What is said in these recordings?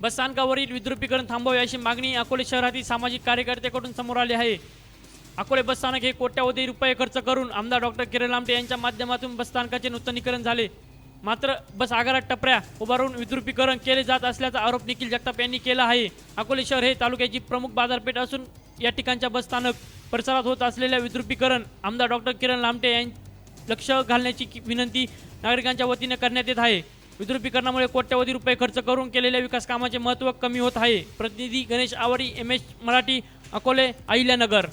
बसस्थानकावरील विद्रुपीकरण थांबवावे अशी मागणी अकोले शहरातील सामाजिक कार्यकर्त्याकडून समोर आली आहे. अकोले बसस्थानक हे कोट्यावधी रुपये खर्च करून आमदार डॉक्टर किरण लामटे यांच्या माध्यमातून बसस्थानकाचे नूतनीकरण झाले. मात्र बस आगारात टपऱ्या उभारून विद्रुपीकरण केले जात असल्याचा आरोप निखिल जगताप यांनी केला आहे. अकोले शहर हे तालुक्याची प्रमुख बाजारपेठ असून या ठिकाणच्या बसस्थानक परिसरात होत असलेल्या विद्रुपीकरण आमदार डॉक्टर किरण लामटे यां लक्ष घालण्याची विनंती नागरिकांच्या वतीने करण्यात येत आहे. विद्रुपीकरणामुळे कोट्यवधी रुपये खर्च करून केलेल्या विकास कामाचे महत्त्व कमी होत आहे. प्रतिनिधी गणेश आवडी एम एच मराठी अकोले अहिल्यानगर.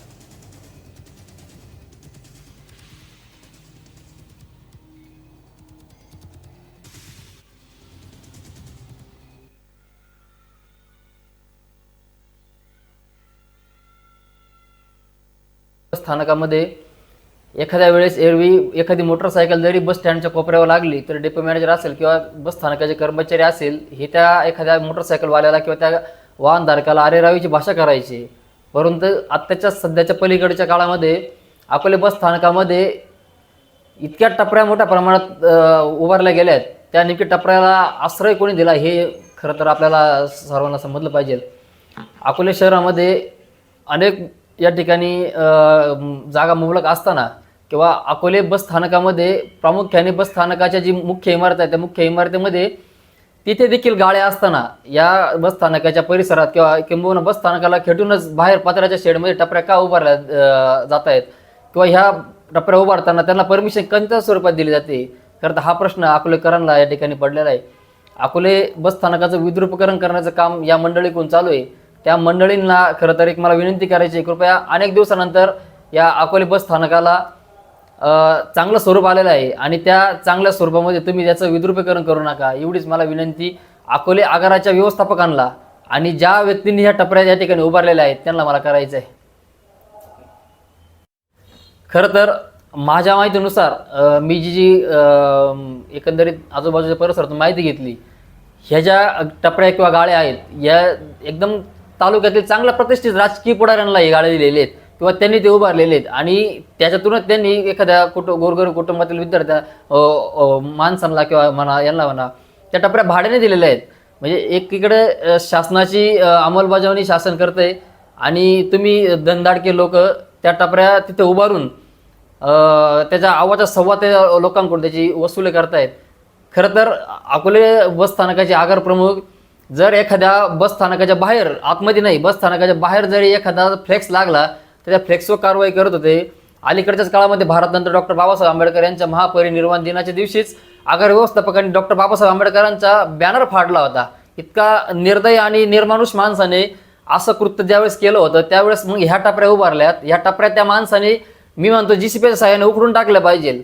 स्थानकामध्ये एखाद्या वेळेस एरवी एखादी मोटरसायकल जरी बस स्टँडच्या कोपऱ्यावर लागली तर डेपो मॅनेजर असेल किंवा बस स्थानकाचे कर्मचारी असेल हे त्या एखाद्या मोटरसायकलवाल्याला किंवा त्या वाहनधारकाला अरेरावीची भाषा करायची. परंतु आत्ताच्या सध्याच्या पलीकडच्या काळामध्ये अकोले बस स्थानकामध्ये इतक्या टपऱ्या मोठ्या प्रमाणात उभारल्या गेल्या आहेत. त्या नेमकी टपऱ्याला आश्रय कोणी दिला हे खरं तर आपल्याला सर्वांना समजलं पाहिजे. अकोले शहरामध्ये अनेक या ठिकाणी जागा मुबलक असताना किंवा अकोले बस स्थानकामध्ये प्रामुख्याने बस स्थानकाच्या जी मुख्य इमारत आहे त्या मुख्य इमारतीमध्ये तिथे देखील गाड्या असताना या बस स्थानकाच्या परिसरात किंवा किंबहुना बस स्थानकाला खेटूनच बाहेर पत्र्याच्या शेडमध्ये टपऱ्या का उभारल्या जात आहेत? किंवा ह्या टपऱ्या उभारताना त्यांना परमिशन कोणत्या स्वरूपात दिली जाते? खरं तर हा प्रश्न अकोलेकरांना या ठिकाणी पडलेला आहे. अकोले बस स्थानकाचं विद्रुपकरण करण्याचं काम या मंडळीकडून चालू आहे. त्या मंडळींना खरं तर एक मला विनंती करायची आहे, कृपया अनेक दिवसानंतर या अकोले बस स्थानकाला चांगलं स्वरूप आलेलं आहे आणि त्या चांगल्या स्वरूपामध्ये तुम्ही त्याचं विद्रुपीकरण करू नका. एवढीच मला विनंती. अकोले आगाराच्या व्यवस्थापकांना आणि ज्या व्यक्तींनी ह्या टपऱ्या या ठिकाणी उभारलेल्या आहेत त्यांना मला करायचं आहे खरं तर माझ्या माहितीनुसार मी जी जी एकंदरीत आजूबाजूच्या परिसरातून माहिती घेतली ह्या ज्या टपऱ्या किंवा गाड्या आहेत या एकदम तालुक्यातील चांगल्या प्रतिष्ठित राजकीय पुढाऱ्यांना हे गाड्या दिलेले आहेत. किंवा त्यांनी ते उभारलेले आहेत. आणि त्याच्यातूनच त्यांनी एखाद्या कुटुं गोरगरीब कुटुंबातील विद्यार्थ्या माणसांना किंवा म्हणा यांना म्हणा त्या टपऱ्या भाड्याने दिलेल्या आहेत. म्हणजे एकीकडे शासनाची अंमलबजावणी शासन करते आणि तुम्ही दंदाडके लोक त्या टपऱ्या तिथे उभारून त्याच्या आवाजा संवाद त्या लोकांकडून त्याची वसुली करतायत. खरं तर अकोले बसस्थानकाचे आगार प्रमुख जर एखाद्या बस स्थानकाच्या बाहेर आतमध्ये नाही बस स्थानकाच्या बाहेर जरी एखादा फ्लेक्स लागला त्याच्या फ्लेक्सवर कारवाई करत होते. अलीकडच्याच काळामध्ये भारतनंतर डॉक्टर बाबासाहेब आंबेडकर यांच्या महापरिनिर्वाण दिनाच्या दिवशीच आगार व्यवस्थापकांनी डॉक्टर बाबासाहेब आंबेडकरांचा बॅनर फाडला होता. इतका निर्दय आणि निर्मानुष माणसाने असं कृत्य ज्यावेळेस केलं होतं त्यावेळेस मग ह्या टपऱ्या उभारल्यात. ह्या टपऱ्या त्या माणसाने मी म्हणतो जी सी पीच्या सहाय्याने उकडून टाकल्या पाहिजे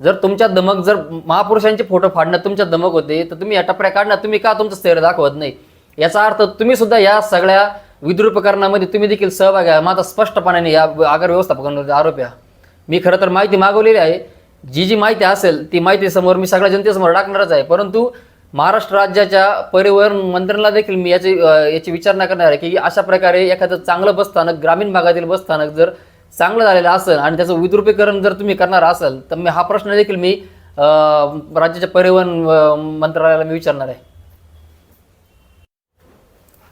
जर तुमच्या दमक जर महापुरुषांचे फोटो फाडण्यात तुमच्या दमक होते तर तुम्ही या टपऱ्या काढण्यात तुम्ही का तुमचं स्थैर्य दाखवत नाही? याचा अर्थ तुम्ही सुद्धा या सगळ्या विद्रुपकरणामध्ये तुम्ही देखील सहभाग आहे. माझा स्पष्टपणाने या आगार व्यवस्थापकांवर आरोप आहे. मी खरं तर माहिती मागवलेली आहे. जी जी माहिती असेल ती माहिती समोर मी सगळ्या जनतेसमोर टाकणारच आहे. परंतु महाराष्ट्र राज्याच्या परिवहन मंत्र्यांना देखील मी याची याची विचारणा करणार आहे की अशा प्रकारे एखादं चांगलं बसस्थानक ग्रामीण भागातील बसस्थानक जर चांगलं झालेलं असेल आणि त्याचं विद्रुपीकरण जर तुम्ही करणार असाल तर मी हा प्रश्न देखील मी राज्याच्या परिवहन मंत्रालयाला मी विचारणार आहे.